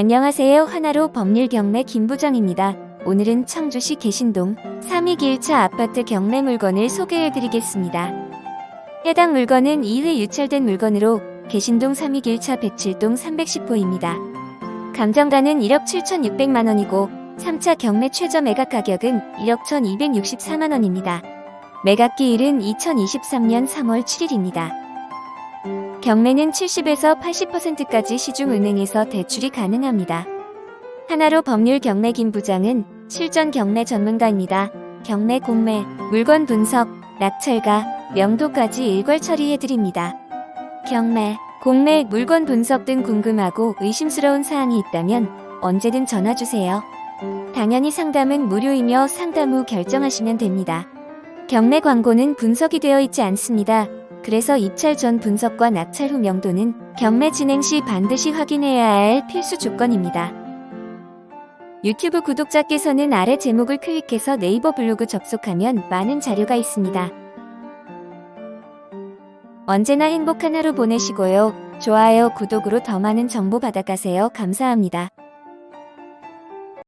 안녕하세요. 하나로 법률 경매 김부장입니다. 오늘은 청주시 개신동 3위길차 아파트 경매 물건을 소개해드리겠습니다. 해당 물건은 2회 유찰된 물건으로 개신동 3위길차 107동 310호입니다. 감정가는 1억 7,600만원이고 3차 경매 최저 매각 가격은 1억 1,264만원입니다. 매각기일은 2023년 3월 7일입니다. 경매는 70에서 80%까지 시중은행에서 대출이 가능합니다. 하나로 법률 경매 김 부장은 실전 경매 전문가입니다. 경매 공매, 물건 분석, 낙찰가, 명도까지 일괄 처리해드립니다. 경매, 공매, 물건 분석 등 궁금하고 의심스러운 사항이 있다면 언제든 전화주세요. 당연히 상담은 무료이며 상담 후 결정하시면 됩니다. 경매 광고는 분석이 되어 있지 않습니다. 그래서 입찰 전 분석과 낙찰 후 명도는 경매 진행 시 반드시 확인해야 할 필수 조건입니다. 유튜브 구독자께서는 아래 제목을 클릭해서 네이버 블로그 접속하면 많은 자료가 있습니다. 언제나 행복한 하루 보내시고요. 좋아요, 구독으로 더 많은 정보 받아가세요. 감사합니다.